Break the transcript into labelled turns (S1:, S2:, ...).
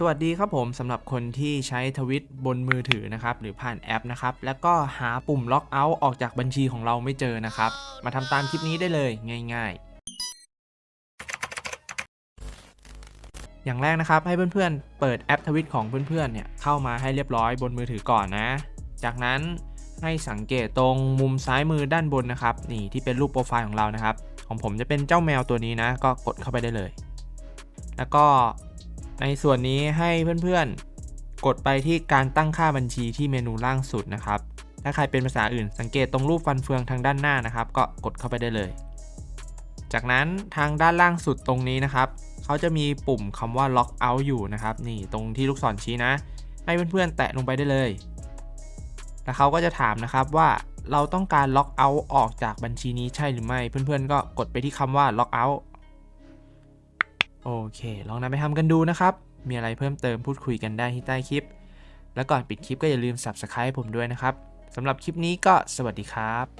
S1: สวัสดีครับผมสำหรับคนที่ใช้ทวิตบนมือถือนะครับหรือผ่านแอปนะครับแล้วก็หาปุ่มล็อกเอาท์ออกจากบัญชีของเราไม่เจอนะครับ มาทำตามคลิปนี้ได้เลยง่าย ๆ อย่างแรกนะครับให้เพื่อนๆ เปิดแอปทวิตของเพื่อนๆเนี่ยเข้ามาให้เรียบร้อยบนมือถือก่อนนะ จากนั้นให้สังเกตตรงมุมซ้ายมือด้านบนนะครับนี่ที่เป็นรูปโปรไฟล์ของเรานะครับของผมจะเป็นเจ้าแมวตัวนี้นะ ก็กดเข้าไปได้เลย แล้วก็ ในส่วนนี้ให้เพื่อนๆ กดไปที่การตั้งค่าบัญชีที่เมนูล่างสุดนะครับ ถ้าใครเป็นภาษาอื่นสังเกตตรงรูปฟันเฟืองทางด้านหน้านะครับ ก็กดเข้าไปได้เลย จากนั้นทางด้านล่างสุดตรงนี้นะครับเขาจะมีปุ่มคำว่า lock out อยู่นะครับ นี่ตรงที่ลูกศรชี้นะ ให้เพื่อนๆ แตะลงไปได้เลย แล้วเขาก็จะถามนะครับว่าเราต้องการ lock out ออกจากบัญชีนี้ใช่หรือไม่ เพื่อนๆ ก็กดไปที่คำว่า lock out โอเค ลองนำไปทำกันดูนะครับ มีอะไรเพิ่มเติมพูดคุยกันได้ที่ใต้คลิป แล้วก่อนปิดคลิปก็อย่าลืม subscribe ผมด้วยนะครับสำหรับคลิปนี้ก็สวัสดีครับ